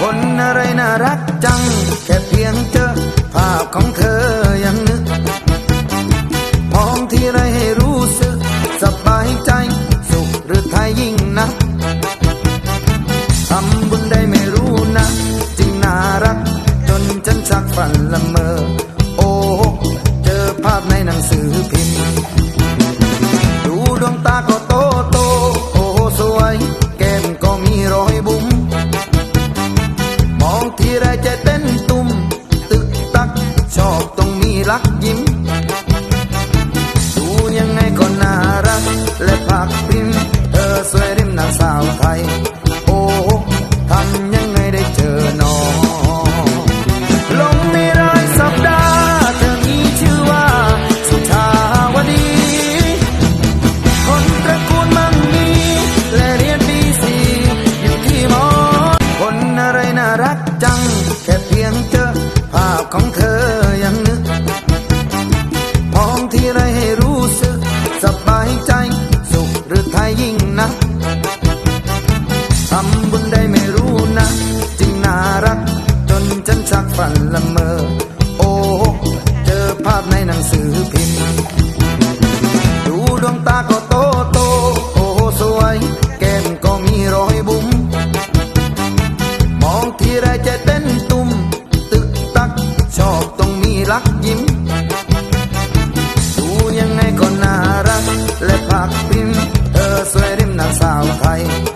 คนอะไรน่ารักจัง แค่เพียงเจอภาพของเธอยังนึก มองที่ไรให้รู้สึก สบายใจ สุขหรือไทยยิ่งนักทำบุญได้ไม่รู้นะจริงน่ารัก จนฉันชักฝันละเมอ โอ้ เจอภาพในหนังสือพิมพ์ ทีไรใจเต้นตุ้ม ตึกตัก ชอบต้องมีรักยิ้ม ดูยังไงก็น่ารัก และผักพิมเธอสวยริมนางสาวไทย โอ้ทำยังไงได้เจอหนองลงในรายสัปดาห์เธอมีชื่อว่า สุชาวดี คนตระกูลมั่งมี และเรียนดีสีอยู่ที่มอคนอะไรน่ารัก ของเธอยังนึกมองที่ไรให้รู้สึก สบายใจ สุขหรือไทยยิ่งนักทำบุญได้ไม่รู้นะจริงน่ารัก จนฉันชักฝันละเมอ โอ้เจอภาพในหนังสือพิมพ์ ดูดวงตาก็โตโต โอ้สวย แก้มก็มีรอยบุ๋มมองทีไรใจเต้น ยั